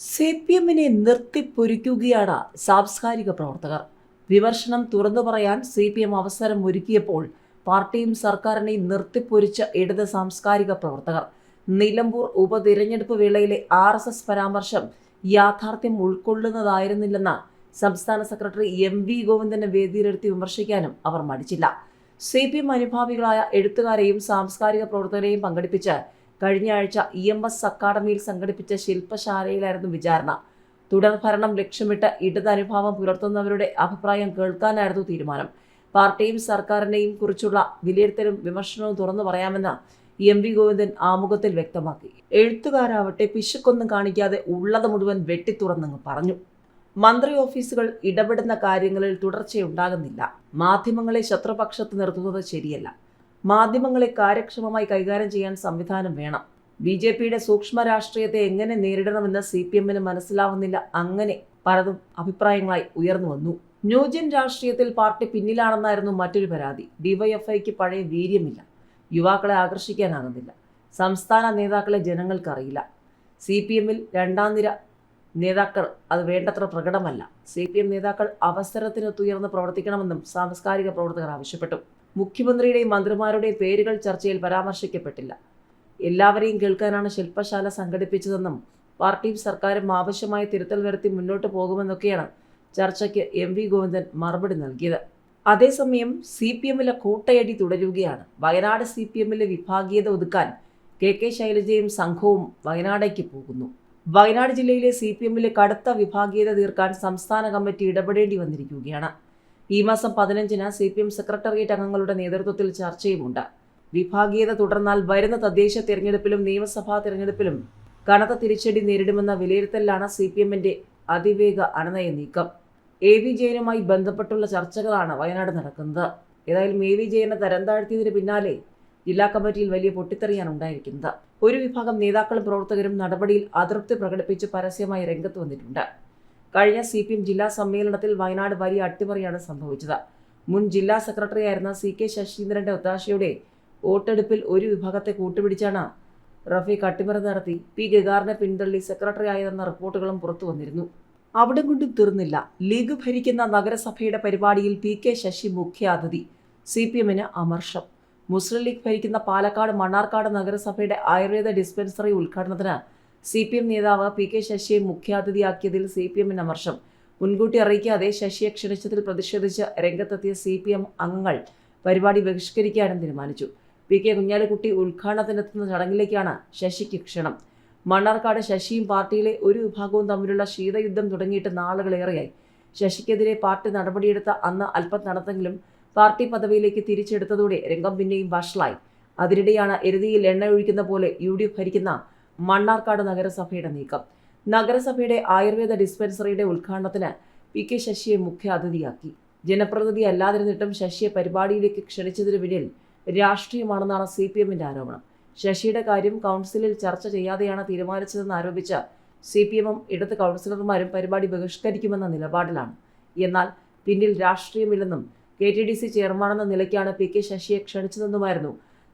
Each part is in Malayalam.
സി പി എമ്മിനെ നിർത്തിപ്പൊരിക്കുകയാണ് സാംസ്കാരിക പ്രവർത്തകർ. വിമർശനം തുറന്നു പറയാൻ സി പി എം അവസരം ഒരുക്കിയപ്പോൾ പാർട്ടിയും സർക്കാരിനെയും നിർത്തിപ്പൊരിച്ച ഇടത് സാംസ്കാരിക പ്രവർത്തകർ. നിലമ്പൂർ ഉപതിരഞ്ഞെടുപ്പ് വേളയിലെ ആർ എസ് എസ് പരാമർശം യാഥാർത്ഥ്യം ഉൾക്കൊള്ളുന്നതായിരുന്നില്ലെന്ന് സംസ്ഥാന സെക്രട്ടറി എം വി ഗോവിന്ദനെ വേദിയിലെടുത്ത് വിമർശിക്കാനും അവർ മടിച്ചില്ല. സി പി എം അനുഭാവികളായ എഴുത്തുകാരെയും സാംസ്കാരിക പ്രവർത്തകരെയും പങ്കെടുപ്പിച്ച് കഴിഞ്ഞ ആഴ്ച ഇ എം എസ് അക്കാദമിയിൽ സംഘടിപ്പിച്ച ശില്പശാലയിലായിരുന്നു വിചാരണ. തുടർ ഭരണം ലക്ഷ്യമിട്ട് ഇടത് അനുഭാവം പുലർത്തുന്നവരുടെ അഭിപ്രായം കേൾക്കാനായിരുന്നു തീരുമാനം. പാർട്ടിയും സർക്കാരിനെയും കുറിച്ചുള്ള വിലയിരുത്തലും വിമർശനവും തുറന്നു പറയാമെന്ന് എം വി ഗോവിന്ദൻ ആമുഖത്തിൽ വ്യക്തമാക്കി. എഴുത്തുകാരാവട്ടെ പിശുക്കൊന്നും കാണിക്കാതെ ഉള്ളത് മുഴുവൻ വെട്ടിത്തുറന്നങ്ങ് പറഞ്ഞു. മന്ത്രി ഓഫീസുകൾ ഇടപെടുന്ന കാര്യങ്ങളിൽ തുടർച്ചയുണ്ടാകുന്നില്ല. മാധ്യമങ്ങളെ ശത്രുപക്ഷത്ത് നിർത്തുന്നത് ശരിയല്ല. മാധ്യമങ്ങളെ കാര്യക്ഷമമായി കൈകാര്യം ചെയ്യാൻ സംവിധാനം വേണം. ബി ജെ പിയുടെ സൂക്ഷ്മ രാഷ്ട്രീയത്തെ എങ്ങനെ നേരിടണമെന്ന് സി പി എമ്മിന് മനസ്സിലാവുന്നില്ല. അങ്ങനെ പലതും അഭിപ്രായങ്ങളായി ഉയർന്നു വന്നു. ന്യൂജൻ രാഷ്ട്രീയത്തിൽ പാർട്ടി പിന്നിലാണെന്നായിരുന്നു മറ്റൊരു പരാതി. ഡിവൈഎഫ്ഐക്ക് പഴയ വീര്യമില്ല. യുവാക്കളെ ആകർഷിക്കാനാകുന്നില്ല. സംസ്ഥാന നേതാക്കളെ ജനങ്ങൾക്കറിയില്ല. സി പി എമ്മിൽ രണ്ടാം നിര നേതാക്കൾ അത് വേണ്ടത്ര പ്രകടമല്ല. സി പി എം നേതാക്കൾ അവസരത്തിനൊത്തുയർന്ന് പ്രവർത്തിക്കണമെന്നും സാംസ്കാരിക പ്രവർത്തകർ ആവശ്യപ്പെട്ടു. മുഖ്യമന്ത്രിയുടെയും മന്ത്രിമാരുടെയും പേരുകൾ ചർച്ചയിൽ പരാമർശിക്കപ്പെട്ടില്ല. എല്ലാവരെയും കേൾക്കാനാണ് ശില്പശാല സംഘടിപ്പിച്ചതെന്നും പാർട്ടിയും സർക്കാരും ആവശ്യമായ തിരുത്തൽ വരുത്തി മുന്നോട്ട് പോകുമെന്നൊക്കെയാണ് ചർച്ചയ്ക്ക് എം വി ഗോവിന്ദൻ മറുപടി നൽകിയത്. അതേസമയം സി പി എമ്മിലെ കൂട്ടയടി തുടരുകയാണ്. വയനാട് സി പി എമ്മിലെ വിഭാഗീയത ഒതുക്കാൻ കെ കെ ശൈലജയും സംഘവും വയനാടേക്ക് പോകുന്നു. വയനാട് ജില്ലയിലെ സി പി എമ്മിലെ കടുത്ത വിഭാഗീയത തീർക്കാൻ സംസ്ഥാന കമ്മിറ്റി ഇടപെടേണ്ടി വന്നിരിക്കുകയാണ്. ഈ മാസം പതിനഞ്ചിന് സി പി എം സെക്രട്ടേറിയറ്റ് അംഗങ്ങളുടെ നേതൃത്വത്തിൽ ചർച്ചയുമുണ്ട്. വിഭാഗീയത തുടർന്നാൽ വരുന്ന തദ്ദേശ തിരഞ്ഞെടുപ്പിലും നിയമസഭാ തിരഞ്ഞെടുപ്പിലും കനത്ത തിരിച്ചടി നേരിടുമെന്ന വിലയിരുത്തലിലാണ് സി പി എമ്മിന്റെ അതിവേഗ അണനയ നീക്കം. എ വി ജയനുമായി ബന്ധപ്പെട്ടുള്ള ചർച്ചകളാണ് വയനാട് നടക്കുന്നത്. ഏതായാലും എ വി ജയനെ തരം താഴ്ത്തിയതിന് പിന്നാലെ ജില്ലാ കമ്മിറ്റിയിൽ വലിയ പൊട്ടിത്തെറിയാണ് ഉണ്ടായിരിക്കുന്നത്. ഒരു വിഭാഗം നേതാക്കളും പ്രവർത്തകരും നടപടിയിൽ അതൃപ്തി പ്രകടിപ്പിച്ച് പരസ്യമായി രംഗത്ത് വന്നിട്ടുണ്ട്. കഴിഞ്ഞ സി പി എം ജില്ലാ സമ്മേളനത്തിൽ വയനാട് വലിയ അട്ടിമറിയാണ് സംഭവിച്ചത്. മുൻ ജില്ലാ സെക്രട്ടറി ആയിരുന്ന സി കെ ശശീന്ദ്രന്റെ ഒത്താശയോടെ വോട്ടെടുപ്പിൽ ഒരു വിഭാഗത്തെ കൂട്ടുപിടിച്ചാണ് റഫീഖ് അട്ടിമറി നടത്തി. പി ഗഗാറിനെ പിന്തള്ളി സെക്രട്ടറി ആയതെന്ന റിപ്പോർട്ടുകളും പുറത്തു വന്നിരുന്നു. അവിടെ കൊണ്ടും തീർന്നില്ല. ലീഗ് ഭരിക്കുന്ന നഗരസഭയുടെ പരിപാടിയിൽ പി കെ ശശി മുഖ്യാതിഥി. സി പി എമ്മിന് അമർഷം. മുസ്ലിം ലീഗ് ഭരിക്കുന്ന പാലക്കാട് മണ്ണാർക്കാട് നഗരസഭയുടെ ആയുർവേദ ഡിസ്പെൻസറി ഉദ്ഘാടനത്തിന് സി പി എം നേതാവ് പി കെ ശശിയെ മുഖ്യാതിഥിയാക്കിയതിൽ സി പി എമ്മിന് അമർഷം മുൻകൂട്ടി അറിയിക്കാതെ ശശിയെ ക്ഷണിച്ചതിൽ പ്രതിഷേധിച്ച് രംഗത്തെത്തിയ സി പി എം അംഗങ്ങൾ പരിപാടി ബഹിഷ്കരിക്കാനും തീരുമാനിച്ചു. പി കെ കുഞ്ഞാലിക്കുട്ടി ഉദ്ഘാടനത്തിനെത്തുന്ന ചടങ്ങിലേക്കാണ് ശശിക്ക് ക്ഷണം. മണ്ണാർക്കാട് ശശിയും പാർട്ടിയിലെ ഒരു വിഭാഗവും തമ്മിലുള്ള ശീതയുദ്ധം തുടങ്ങിയിട്ട് നാളുകളേറെയായി. ശശിക്കെതിരെ പാർട്ടി നടപടിയെടുത്ത അന്ന് അല്പം നടന്നെങ്കിലും പാർട്ടി പദവിയിലേക്ക് തിരിച്ചെടുത്തതോടെ രംഗം പിന്നെയും വഷളായി. അതിനിടെയാണ് എരുതിയിൽ എണ്ണ ഒഴിക്കുന്ന പോലെ യു ഡി എഫ് ഭരിക്കുന്ന മണ്ണാർക്കാട് നഗരസഭയുടെ നീക്കം. നഗരസഭയുടെ ആയുർവേദ ഡിസ്പെൻസറിയുടെ ഉദ്ഘാടനത്തിന് പി കെ ശശിയെ മുഖ്യ അതിഥിയാക്കി. ജനപ്രതിനിധി അല്ലാതിരുന്നിട്ടും ശശിയെ പരിപാടിയിലേക്ക് ക്ഷണിച്ചതിന് പിന്നിൽ രാഷ്ട്രീയമാണെന്നാണ് സി പി എമ്മിന്റെ ആരോപണം. ശശിയുടെ കാര്യം കൗൺസിലിൽ ചർച്ച ചെയ്യാതെയാണ് തീരുമാനിച്ചതെന്ന് ആരോപിച്ച സി പി എമ്മും ഇടത് കൗൺസിലർമാരും പരിപാടി ബഹിഷ്കരിക്കുമെന്ന നിലപാടിലാണ്. എന്നാൽ പിന്നിൽ രാഷ്ട്രീയമില്ലെന്നും കെ ടി ഡി സി ചെയർമാനെന്ന നിലയ്ക്കാണ് പി കെ ശശിയെ ക്ഷണിച്ചതെന്നുമായിരുന്നു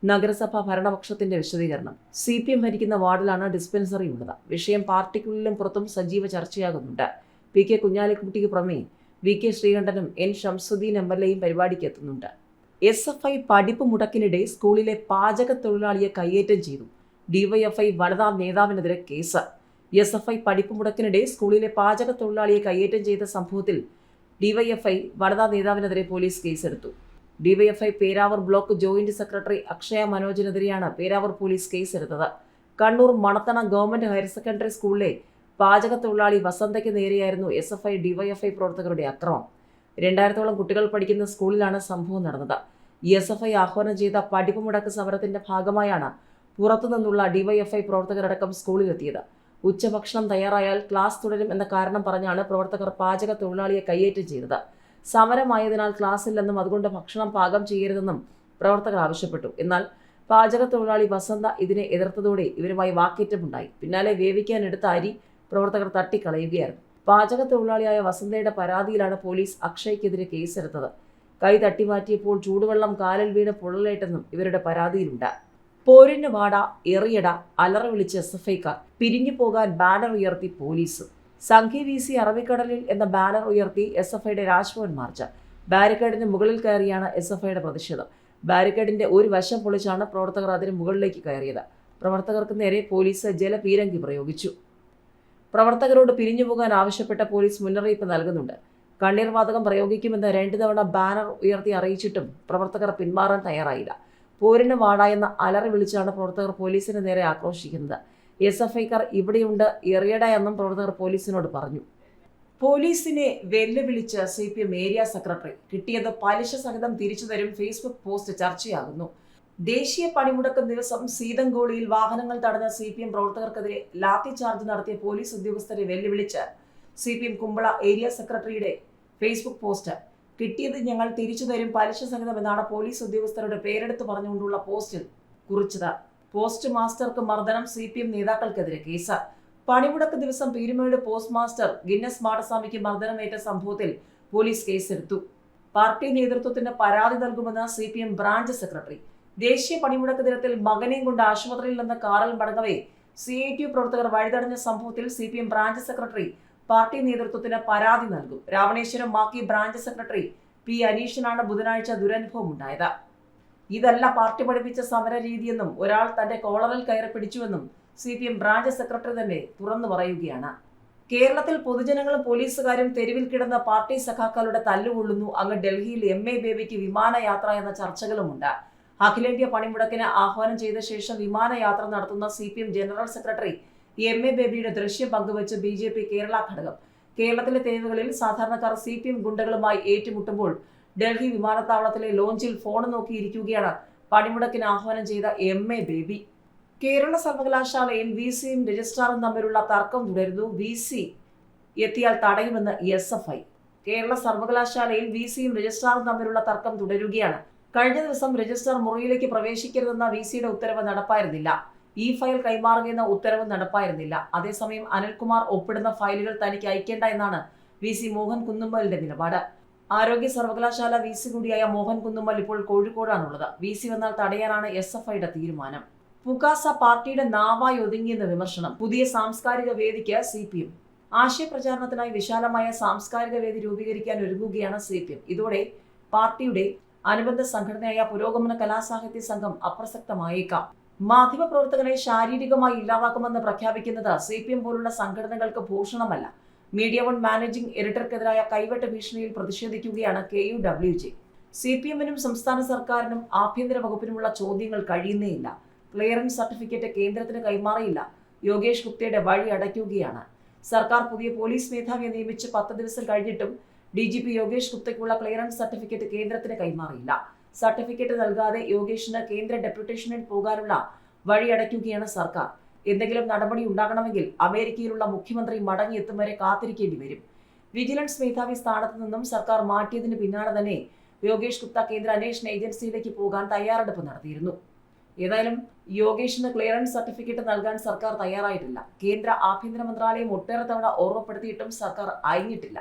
നഗരസഭാ ഭരണപക്ഷത്തിന്റെ വിശദീകരണം. സി പി എം ഭരിക്കുന്ന വാർഡിലാണ് ഡിസ്പെൻസറി ഉള്ളത്. വിഷയം പാർട്ടിക്കുള്ളിലും പുറത്തും സജീവ ചർച്ചയാകുന്നുണ്ട്. പി കെ കുഞ്ഞാലിക്കുട്ടിക്ക് പുറമെ വി കെ ശ്രീകണ്ഠനും എൻ ഷംസുദ്ദീൻ എം എൽ എയും പരിപാടിക്ക് എത്തുന്നുണ്ട്. എസ് എഫ് ഐ പഠിപ്പ് മുടക്കിനിടെ സ്കൂളിലെ പാചക തൊഴിലാളിയെ കയ്യേറ്റം ചെയ്തു. ഡിവൈഎഫ്ഐ വനിതാ നേതാവിനെതിരെ കേസ്. എസ് എഫ് ഐ പഠിപ്പ് മുടക്കിനിടെ സ്കൂളിലെ പാചക തൊഴിലാളിയെ കയ്യേറ്റം ചെയ്ത സംഭവത്തിൽ ഡിവൈഎഫ്ഐ വനിതാ നേതാവിനെതിരെ പോലീസ് കേസെടുത്തു. DYFI Peravoor block joint secretary Akshaya മനോജിനെതിരെയാണ് Peravoor police കേസെടുത്തത്. Kannur Manathana government higher secondary സ്കൂളിലെ പാചക തൊഴിലാളി വസന്തയ്ക്ക് നേരെയായിരുന്നു എസ് എഫ് ഐ ഡിവൈഎഫ്ഐ പ്രവർത്തകരുടെ അക്രമം. രണ്ടായിരത്തോളം കുട്ടികൾ പഠിക്കുന്ന സ്കൂളിലാണ് സംഭവം നടന്നത്. എസ് എഫ് ഐ ആഹ്വാനം ചെയ്ത പഠിപ്പ് മുടക്ക് സമരത്തിന്റെ ഭാഗമായാണ് പുറത്തുനിന്നുള്ള ഡിവൈഎഫ്ഐ പ്രവർത്തകരടക്കം സ്കൂളിലെത്തിയത്. ഉച്ചഭക്ഷണം തയ്യാറായാൽ ക്ലാസ് തുടരും എന്ന കാരണം പറഞ്ഞാണ് പ്രവർത്തകർ പാചക തൊഴിലാളിയെ കയ്യേറ്റം ചെയ്തത്. സമരമായതിനാൽ ക്ലാസ്സില്ലെന്നും അതുകൊണ്ട് ഭക്ഷണം പാകം ചെയ്യരുതെന്നും പ്രവർത്തകർ ആവശ്യപ്പെട്ടു. എന്നാൽ പാചക തൊഴിലാളി വസന്ത ഇതിനെ എതിർത്തതോടെ ഇവരുമായി വാക്കേറ്റമുണ്ടായി. പിന്നാലെ വേവിക്കാൻ എടുത്ത അരി പ്രവർത്തകർ തട്ടിക്കളയുകയായിരുന്നു. പാചക തൊഴിലാളിയായ വസന്തയുടെ പരാതിയിലാണ് പോലീസ് അക്ഷയ്ക്കെതിരെ കേസെടുത്തത്. കൈ തട്ടിമാറ്റിയപ്പോൾ ചൂടുവെള്ളം കാലിൽ വീണ് പൊള്ളലേറ്റെന്നും ഇവരുടെ പരാതിയിലുണ്ട്. പോരിന് വാട എറിയട അലറ വിളിച്ച് എസ് എഫ് ഐക്കാർ പിരിഞ്ഞു പോകാൻ ബാനർ ഉയർത്തി പോലീസ്. സംഘി വി സി അറബിക്കടലിൽ എന്ന ബാനർ ഉയർത്തി എസ് എഫ് ഐയുടെ രാജ്ഭവൻ മാർച്ച്. ബാരിക്കേഡിന് മുകളിൽ കയറിയാണ് എസ് എഫ് ഐയുടെ പ്രതിഷേധം. ബാരിക്കേഡിന്റെ ഒരു വശം പൊളിച്ചാണ് പ്രവർത്തകർ അതിന് മുകളിലേക്ക് കയറിയത്. പ്രവർത്തകർക്ക് നേരെ പോലീസ് ജലപീരങ്കി പ്രയോഗിച്ചു. പ്രവർത്തകരോട് പിരിഞ്ഞു പോകാൻ ആവശ്യപ്പെട്ട പോലീസ് മുന്നറിയിപ്പ് നൽകുന്നുണ്ട്. കണ്ണീർ വാതകം പ്രയോഗിക്കുമെന്ന് രണ്ടു തവണ ബാനർ ഉയർത്തി അറിയിച്ചിട്ടും പ്രവർത്തകർ പിന്മാറാൻ തയ്യാറായില്ല. പോരിന് വാടായെന്ന അലറി വിളിച്ചാണ് പ്രവർത്തകർ പോലീസിന് നേരെ ആക്രോശിക്കുന്നത്. എസ് എഫ് ഐക്കാർ ഇവിടെയുണ്ട്. എറിയട എന്നും പ്രവർത്തകർ പോലീസിനോട് പറഞ്ഞു. പോലീസിനെ വെല്ലുവിളിച്ച് C P M area secretary കിട്ടിയത് പലിശ സഹിതം തിരിച്ചു തരും ഫേസ്ബുക്ക് പോസ്റ്റ് ചർച്ചയാകുന്നു. ദേശീയ പണിമുടക്ക് ദിവസം സീതങ്കോളിയിൽ വാഹനങ്ങൾ തടഞ്ഞ സി പി എം പ്രവർത്തകർക്കെതിരെ ലാത്തി ചാർജ് നടത്തിയ പോലീസ് ഉദ്യോഗസ്ഥരെ വെല്ലുവിളിച്ച് C P M Kumbala area സെക്രട്ടറിയുടെ ഫേസ്ബുക്ക് പോസ്റ്റ്. കിട്ടിയത് ഞങ്ങൾ തിരിച്ചു തരും പലിശ സഹിതം എന്നാണ് പോലീസ് ഉദ്യോഗസ്ഥരുടെ പേരെടുത്ത് പറഞ്ഞുകൊണ്ടുള്ള പോസ്റ്റിൽ കുറിച്ചത്. പോസ്റ്റ് മാസ്റ്റർക്ക് മർദ്ദനം സി പി എം നേതാക്കൾക്കെതിരെ കേസ്. പണിമുടക്ക് ദിവസം പീരുമേട് പോസ്റ്റ് മാസ്റ്റർ ഗിന്നസ് മാടസ്വാമിക്ക് മർദ്ദനമേറ്റ സംഭവത്തിൽ പോലീസ് കേസെടുത്തു. പാർട്ടി നേതൃത്വത്തിന് പരാതി നൽകുമെന്ന് C P M branch secretary. ദേശീയ പണിമുടക്ക് ദിനത്തിൽ മകനെയും കൊണ്ട് ആശുപത്രിയിൽ നിന്ന് കാറിൽ മടങ്ങവേ സി ഐ ടി പ്രവർത്തകർ വഴിതടഞ്ഞ സംഭവത്തിൽ C P M branch secretary party നേതൃത്വത്തിന് പരാതി നൽകും. രാവണേശ്വരം മാക്കി ബ്രാഞ്ച് സെക്രട്ടറി പി അനീഷിനാണ് ബുധനാഴ്ച ദുരനുഭവം ഉണ്ടായത് ഇതല്ല പാർട്ടി പഠിപ്പിച്ച സമര രീതിയെന്നും ഒരാൾ തന്റെ കോളറിൽ കയറി പിടിച്ചുവെന്നും C P M branch secretary തന്നെ തുറന്നു പറയുകയാണ്. കേരളത്തിൽ പൊതുജനങ്ങളും പോലീസുകാരും തെരുവിൽ കിടന്ന പാർട്ടി സഖാക്കളുടെ തല്ലുകൊള്ളുന്നു. അങ്ങ് ഡൽഹിയിൽ എം എ ബേബിക്ക് വിമാനയാത്ര എന്ന ചർച്ചകളുമുണ്ട്. അഖിലേന്ത്യാ പണിമുടക്കിന് ആഹ്വാനം ചെയ്ത ശേഷം വിമാനയാത്ര നടത്തുന്ന C P M general secretary M A ബേബിയുടെ ദൃശ്യം പങ്കുവച്ച് ബി ജെ പി കേരള ഘടകം. കേരളത്തിലെ തെരുവുകളിൽ സാധാരണക്കാർ സി പി എം ഗുണ്ടകളുമായി ഏറ്റുമുട്ടുമ്പോൾ ഡൽഹി വിമാനത്താവളത്തിലെ ലോഞ്ചിൽ ഫോൺ നോക്കിയിരിക്കുകയാണ് പണിമുടക്കിന് ആഹ്വാനം ചെയ്ത എം എ ബേബി. കേരള സർവകലാശാലയിൽ വി സിയും രജിസ്ട്രാറും തമ്മിലുള്ള തർക്കം തുടരുന്നു. വി സി എത്തിയാൽ തടയുമെന്ന് എസ് എഫ് ഐ കേരള സർവകലാശാലയിൽ വി സിയും രജിസ്ട്രാറും തമ്മിലുള്ള തർക്കം തുടരുകയാണ്. കഴിഞ്ഞ ദിവസം രജിസ്ട്രാർ മുറിയിലേക്ക് പ്രവേശിക്കരുതെന്ന വി സിയുടെ ഉത്തരവ് നടപ്പായിരുന്നില്ല. ഈ ഫയൽ കൈമാറുകയെന്ന ഉത്തരവ് നടപ്പായിരുന്നില്ല. അതേസമയം അനിൽകുമാർ ഒപ്പിടുന്ന ഫയലുകൾ തനിക്ക് അയക്കേണ്ട എന്നാണ് വി സി മോഹൻ കുന്നുമ്മലിന്റെ നിലപാട്. ആരോഗ്യ സർവകലാശാല വി സി കൂടിയായ മോഹൻ കുന്നുമ്മൽ ഇപ്പോൾ കോഴിക്കോടാണുള്ളത്. വി സി വന്നാൽ തടയാനാണ് എസ് എഫ് ഐയുടെ തീരുമാനം. പുകാസ പാർട്ടിയുടെ നാവായി ഒതുങ്ങിയെന്ന വിമർശനം പുതിയ സാംസ്കാരിക വേദിക്ക് സി പി എം. ആശയപ്രചാരണത്തിനായി വിശാലമായ സാംസ്കാരിക വേദി രൂപീകരിക്കാൻ ഒരുങ്ങുകയാണ് സി പി എം. ഇതോടെ പാർട്ടിയുടെ അനുബന്ധ സംഘടനയായ പുരോഗമന കലാസാഹിത്യ സംഘം അപ്രസക്തമായേക്കാം. മാധ്യമപ്രവർത്തകനെ ശാരീരികമായി ഇല്ലാതാക്കുമെന്ന് പ്രഖ്യാപിക്കുന്നത് സി പി എം പോലുള്ള സംഘടനകൾക്ക് ഭൂഷണമല്ല. മീഡിയ വൺ മാനേജിംഗ് എഡിറ്റർക്കെതിരായ കൈവട്ട ഭീഷണിയിൽ പ്രതിഷേധിക്കുകയാണ് K U W J. C P എമ്മിനും സംസ്ഥാന സർക്കാരിനും ആഭ്യന്തര വകുപ്പിനുമുള്ള ചോദ്യങ്ങൾ കഴിയുന്നേയില്ല. ക്ലിയറൻസ് സർട്ടിഫിക്കറ്റ് കേന്ദ്രത്തിന് കൈമാറിയില്ല. യോഗേഷ് ഗുപ്തയുടെ വഴി അടയ്ക്കുകയാണ്. സർക്കാർ പുതിയ പോലീസ് മേധാവിയെ നിയമിച്ച് പത്ത് ദിവസം കഴിഞ്ഞിട്ടും ഡി ജി പി യോഗേഷ് ഗുപ്തയ്ക്കുള്ള ക്ലിയറൻസ് സർട്ടിഫിക്കറ്റ് കേന്ദ്രത്തിന് കൈമാറിയില്ല. സർട്ടിഫിക്കറ്റ് നൽകാതെ യോഗേഷിന് കേന്ദ്ര ഡെപ്യൂട്ടേഷനിൽ പോകാനുള്ള വഴി അടയ്ക്കുകയാണ് സർക്കാർ. എന്തെങ്കിലും നടപടി ഉണ്ടാകണമെങ്കിൽ അമേരിക്കയിലുള്ള മുഖ്യമന്ത്രി മടങ്ങിയെത്തും വരെ കാത്തിരിക്കേണ്ടി വരും. വിജിലൻസ് മേധാവി സ്ഥാനത്ത് നിന്നും സർക്കാർ മാറ്റിയതിന് പിന്നാലെ തന്നെ യോഗേഷ് ഗുപ്ത കേന്ദ്ര അന്വേഷണ ഏജൻസിയിലേക്ക് പോകാൻ തയ്യാറെടുപ്പ് നടത്തിയിരുന്നു. ഏതായാലും യോഗേഷിന് ക്ലിയറൻസ് സർട്ടിഫിക്കറ്റ് നൽകാൻ സർക്കാർ തയ്യാറായിട്ടില്ല. കേന്ദ്ര ആഭ്യന്തര മന്ത്രാലയം ഒട്ടേറെ തവണ ഓർമ്മപ്പെടുത്തിയിട്ടും സർക്കാർ അയഞ്ഞിട്ടില്ല.